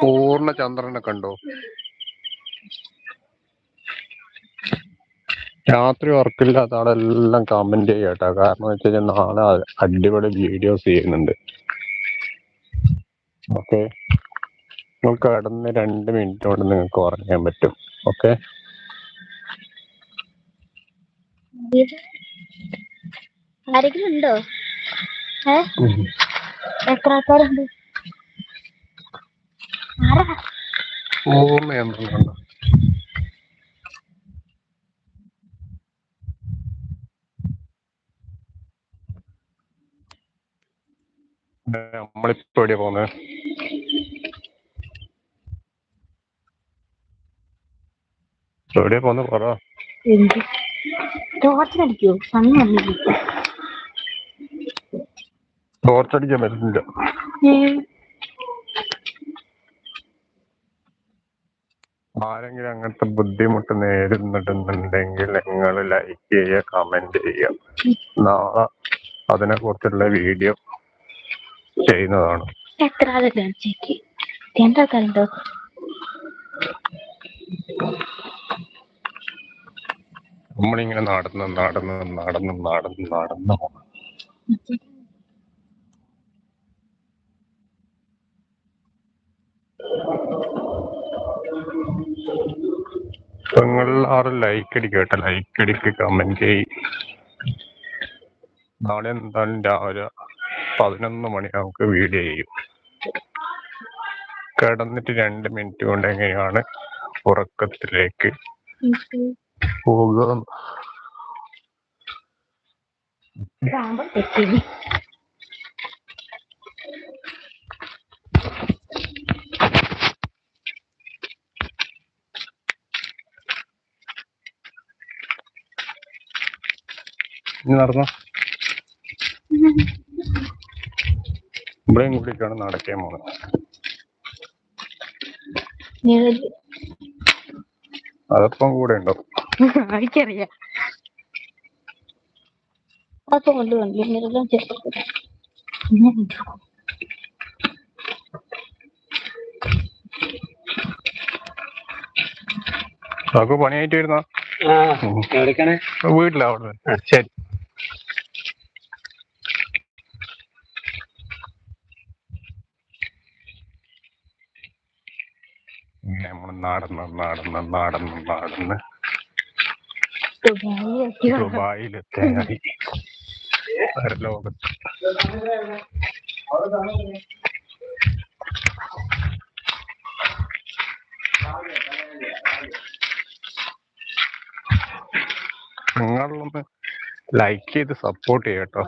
പൂർണ ചന്ദ്രനെ കണ്ടോ? രാത്രി വർക്കില്ലാത്ത ആളെല്ലാം കമന്റ് ചെയ്യട്ടോ. കാരണം വെച്ച് കഴിഞ്ഞാൽ നാളെ അടിപൊളി വീഡിയോസ് ചെയ്യുന്നുണ്ട്. ഓക്കെ നിങ്ങൾക്ക് കിടന്ന് രണ്ട് മിനിറ്റ് കൊണ്ട് നിങ്ങൾക്ക് ഉറങ്ങാൻ പറ്റും. ഓക്കെ ആരെങ്കിലും ഉണ്ടോ? ഏ? എത്ര ആൾക്കാരുണ്ട്? ഏ, നമ്മളിപ്പോ എവിടെയാ പോകുന്നത് എവിടെയാ പോകുന്നത് പറ. ടോർച്ചടിക്കാൻ പറ്റുന്നില്ല ആരെങ്കിലും അങ്ങനത്തെ ബുദ്ധിമുട്ട് നേരിടുന്നുണ്ടെങ്കിൽ നിങ്ങൾ ലൈക്ക് ചെയ്യുക കമന്റ് ചെയ്യുക. നാളെ അതിനെ കുറിച്ചുള്ള വീഡിയോ ചെയ്യുന്നതാണ്. രണ്ട് ആൾക്കാരുണ്ടോ നമ്മളിങ്ങനെ നടന്ന് നടന്ന് നടന്ന് നടന്ന് നടന്ന് നിങ്ങൾ ആരും ലൈക്ക് അടിക്കുക കേട്ടോ. ലൈക്ക് അടിക്ക് കമന്റ് ചെയ് നാളെ എന്തായാലും രാവിലെ പതിനൊന്ന് മണി നമുക്ക് വീഡിയോ ചെയ്യും. കിടന്നിട്ട് രണ്ട് മിനിറ്റ് കൊണ്ട് എങ്ങനെയാണ് ഉറക്കത്തിലേക്ക് പോകുക? ഇനി നടന്നോ? ഇവിടെയും കൂടിയൊക്കെയാണ് നടക്കാൻ പോകുന്നത്. അതപ്പം കൂടെ ഉണ്ടോ? എനിക്കറിയാം. കൊണ്ടുവന്നു നമുക്ക് പണിയായിട്ട് വരുന്ന? വീട്ടിലാ അവിടെ. ശരി നമ്മൾ നടന്ന് നടന്ന് നടന്ന് നടന്ന്. ദുബായിലെത്തി നിങ്ങളൊന്ന് ലൈക്ക് ചെയ്ത് സപ്പോർട്ട് ചെയ്യട്ടോ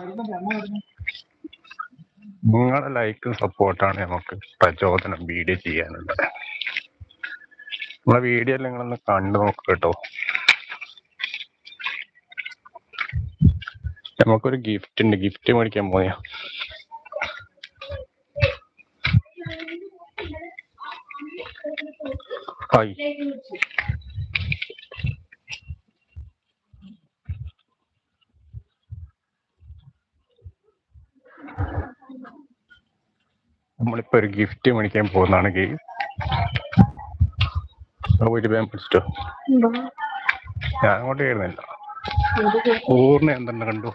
നിങ്ങളുടെ ലൈക്കും സപ്പോർട്ടാണ് നമുക്ക് പ്രചോദനം വീഡിയോ ചെയ്യാനുള്ളത്. നമ്മളെ വീഡിയോ എല്ലാം നിങ്ങളൊന്ന് കണ്ടു നോക്ക് കേട്ടോ. നമുക്കൊരു ഗിഫ്റ്റ് ഉണ്ട്. ഗിഫ്റ്റ് മേടിക്കാൻ പോയാ. നമ്മളിപ്പോ ഒരു ഗിഫ്റ്റ് മേടിക്കാൻ പോകുന്നതാണെങ്കിൽ പോയിട്ട് വേഗം പിടിച്ചിട്ടോ? ഞാൻ അങ്ങോട്ട് കയറുന്നില്ല. പൂർണ എന്തെണ്ണം കണ്ടു.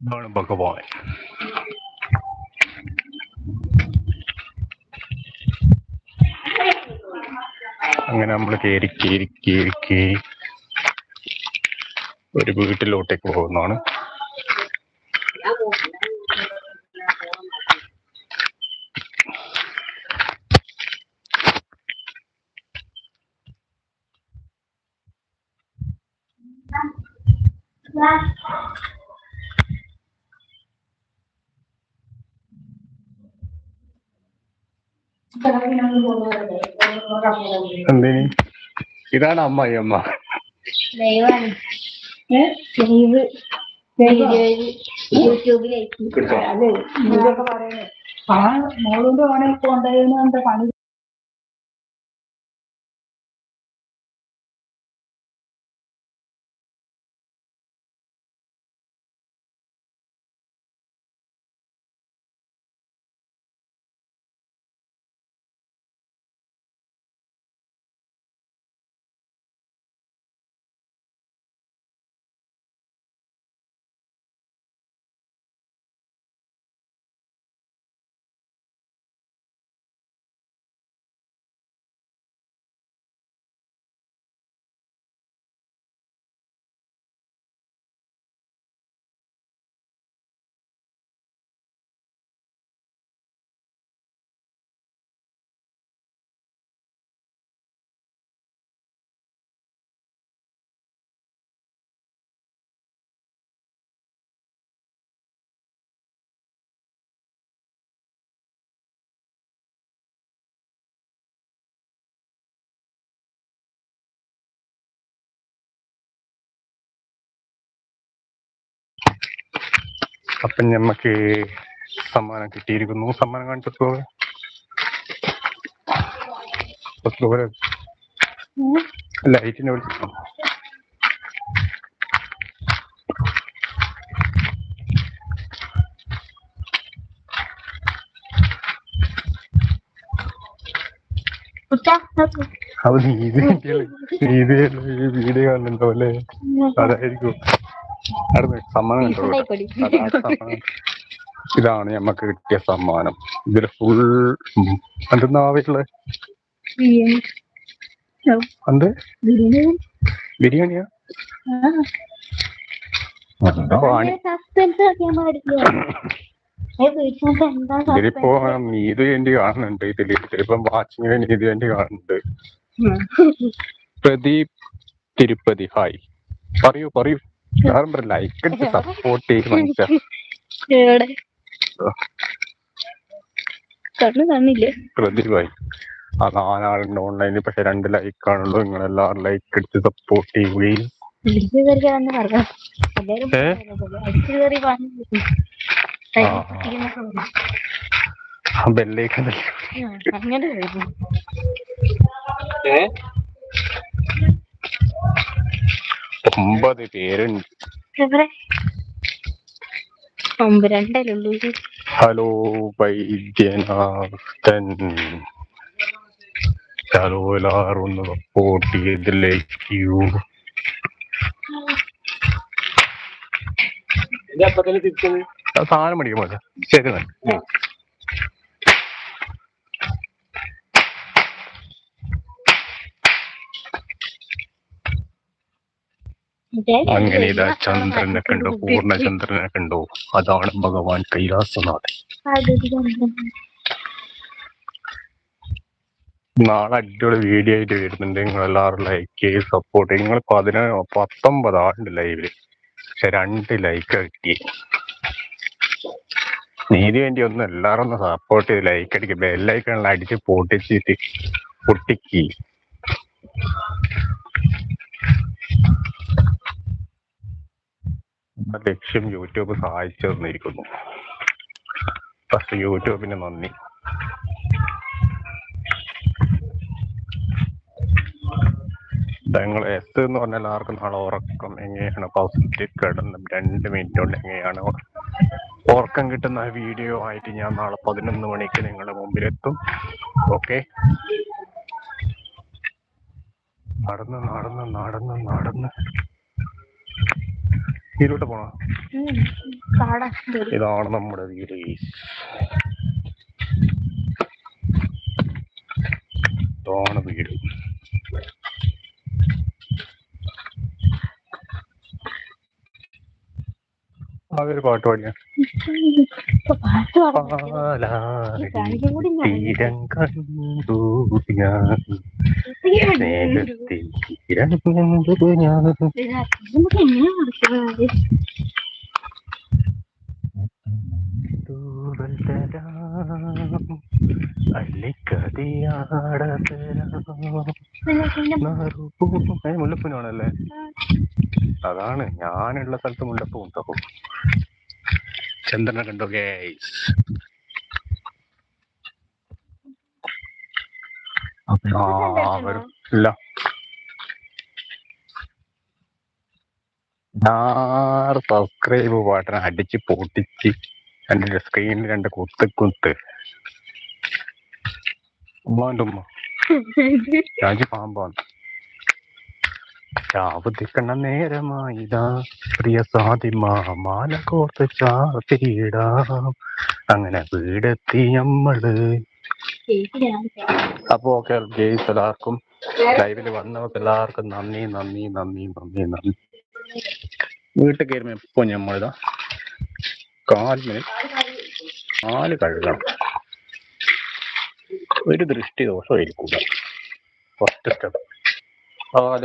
ഇതാണ് ഭഗവാൻ അങ്ങനെ നമ്മൾ കയറി കയറി കയറി കയറി ഒരു വീട്ടിലോട്ടേക്ക് പോകുന്നതാണ്. എന്തേനി? ഇതാണ് അമ്മായി അമ്മ. ഈ അമ്മ യൂട്യൂബിലേക്ക്. മോളുണ്ട് ഓനെ കൊണ്ടുപോയി പണി അപ്പം ഞമ്മക്ക് സമ്മാനം കിട്ടിയിരിക്കുന്നു. സമ്മാനം കാണിച്ചു ലൈറ്റിനെ വിളിച്ചു. അത് നീതി വീഡിയോ കാണുന്നുണ്ടോ അല്ലേ? അതായിരിക്കും. അടുത്ത സമ്മാനം. ഇതാണ് ഞമ്മക്ക് കിട്ടിയ സമ്മാനം. ഇതിൽ ഫുൾ ഓ, എന്ത്? ബിരിയാണി ബിരിയാണിയാ? ഇതിലിപ്പോ നീതി വേണ്ടി കാണുന്നുണ്ട്. ഇതിൽ ഇതിലിപ്പം വാച്ചിങ്ങിന് നീതി വേണ്ടി കാണുന്നുണ്ട്. പ്രദീപ് തിരുപ്പതി. ഹായ്. പറയൂ പറയൂ. ലൈക്ക് അടിച്ച് സപ്പോർട്ട് ചെയ്ത് മനുഷ്യ. കണ്ണു കാണില്ലേ ആ നാലാളുണ്ട് ഓൺലൈനിൽ പക്ഷെ രണ്ട് ലൈക്ക് ആണല്ലോ നിങ്ങൾ എല്ലാവരും ലൈക്ക് അടിച്ച് സപ്പോർട്ട് ചെയ്യുകയും. അടിച്ചു കയറി ഒമ്പത് പേരുണ്ട്. ഹലോ വൈദ്യനാഥൻ. ഹലോ എല്ലാവരും ഒന്ന് റിപ്പോർട്ട് ചെയ്തിലേക്കൂ സാധനം മേടിക്കാൻ ശരി അങ്ങനെ ഇതാ ചന്ദ്രനെ കണ്ടു? പൂർണചന്ദ്രനെ കണ്ടു? അതാണ് ഭഗവാൻ കൈലാസനാഥൻ. നാളെ അടിപൊളി വീഡിയോ ആയിട്ട് വരുന്നുണ്ട്. നിങ്ങൾ എല്ലാവരും ലൈക്ക് ചെയ്ത് സപ്പോർട്ട് ചെയ്യും. നിങ്ങൾ പതിന പത്തൊമ്പത് ആളുണ്ട് ലൈവിൽ പക്ഷെ രണ്ട് ലൈക്ക് കിട്ടി. നീതി വേണ്ടി ഒന്ന് എല്ലാവരും ഒന്ന് സപ്പോർട്ട് ചെയ്ത് ലൈക്ക് അടിക്കുക ബെല്ലൈക്കണിൽ അടിച്ച് പൊട്ടിച്ചിട്ട് പൊട്ടിക്ക്. നമ്മുടെ ലക്ഷ്യം യൂട്യൂബ് സഹായിച്ചു തന്നിരിക്കുന്നു. ഫസ്റ്റ് യൂട്യൂബിന് നന്ദി. ഞങ്ങൾ എസ് എന്ന് പറഞ്ഞാൽ ആർക്കും നാളെ ഉറക്കം എങ്ങനെയാണ്? ഫസ്റ്റ് കിടന്ന് രണ്ട് മിനിറ്റ് കൊണ്ട് എങ്ങനെയാണ്? ഉറക്കം കിട്ടുന്ന വീഡിയോ ആയിട്ട് ഞാൻ നാളെ പതിനൊന്ന് മണിക്ക് നിങ്ങളുടെ മുമ്പിലെത്തും. ഓക്കെ നടന്ന് നടന്ന് നടന്ന് നടന്ന് ഇതിലോട്ട് പോണോ. ഇതാണ് നമ്മുടെ വീട്. ഇതാണ് വീട്. അതൊരു പാട്ട് പാടിയ. തീരം കണ്ടു ഞാൻ. മുല്ലപ്പൂനാണല്ലേ അതാണ് ഞാനുള്ള സ്ഥലത്ത് മുല്ലപ്പൂ ഉണ്ടാവും ചന്ദ്രനെ കണ്ടോ ഗേസ് ആ വരും ഇല്ല സബ്സ്ക്രൈബ് പാട്ടിനെ അടിച്ച് പൊട്ടിച്ച് എന്റെ സ്ക്രീനിൽ രണ്ട് കുത്ത് കുത്ത്. ഉമ്മാന്റെ ഉമ്മ. രാജി പാമ്പാണ്. ചാവുതിക്കണ നേരമായിതാ. പ്രിയ സാധിമ മാല കോർത്ത് ചാർത്തിയിടാം. അങ്ങനെ വീടെത്തി നമ്മൾ അപ്പൊ ഓക്കെ ഗെയ്സ് എല്ലാവർക്കും ലൈവിൽ വന്നവർക്ക് എല്ലാവർക്കും നന്ദി നന്ദി നന്ദി നന്ദി നന്ദി. വീട്ടിൽ കയറുമ്പോ എപ്പോ ഞമ്മളിതാ കാലിന് കാൽ കഴുകണം. ഒരു ദൃഷ്ടി ദോഷം ദോഷമായിരിക്കൂല ഫസ്റ്റ് സ്റ്റെപ്പ് കാൽ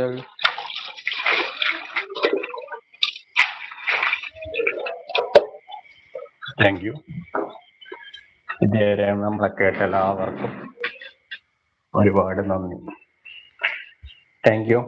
താങ്ക് യു ഇതുവരെ നമ്മളെ കേട്ട എല്ലാവർക്കും ഒരുപാട് നന്ദി. Thank you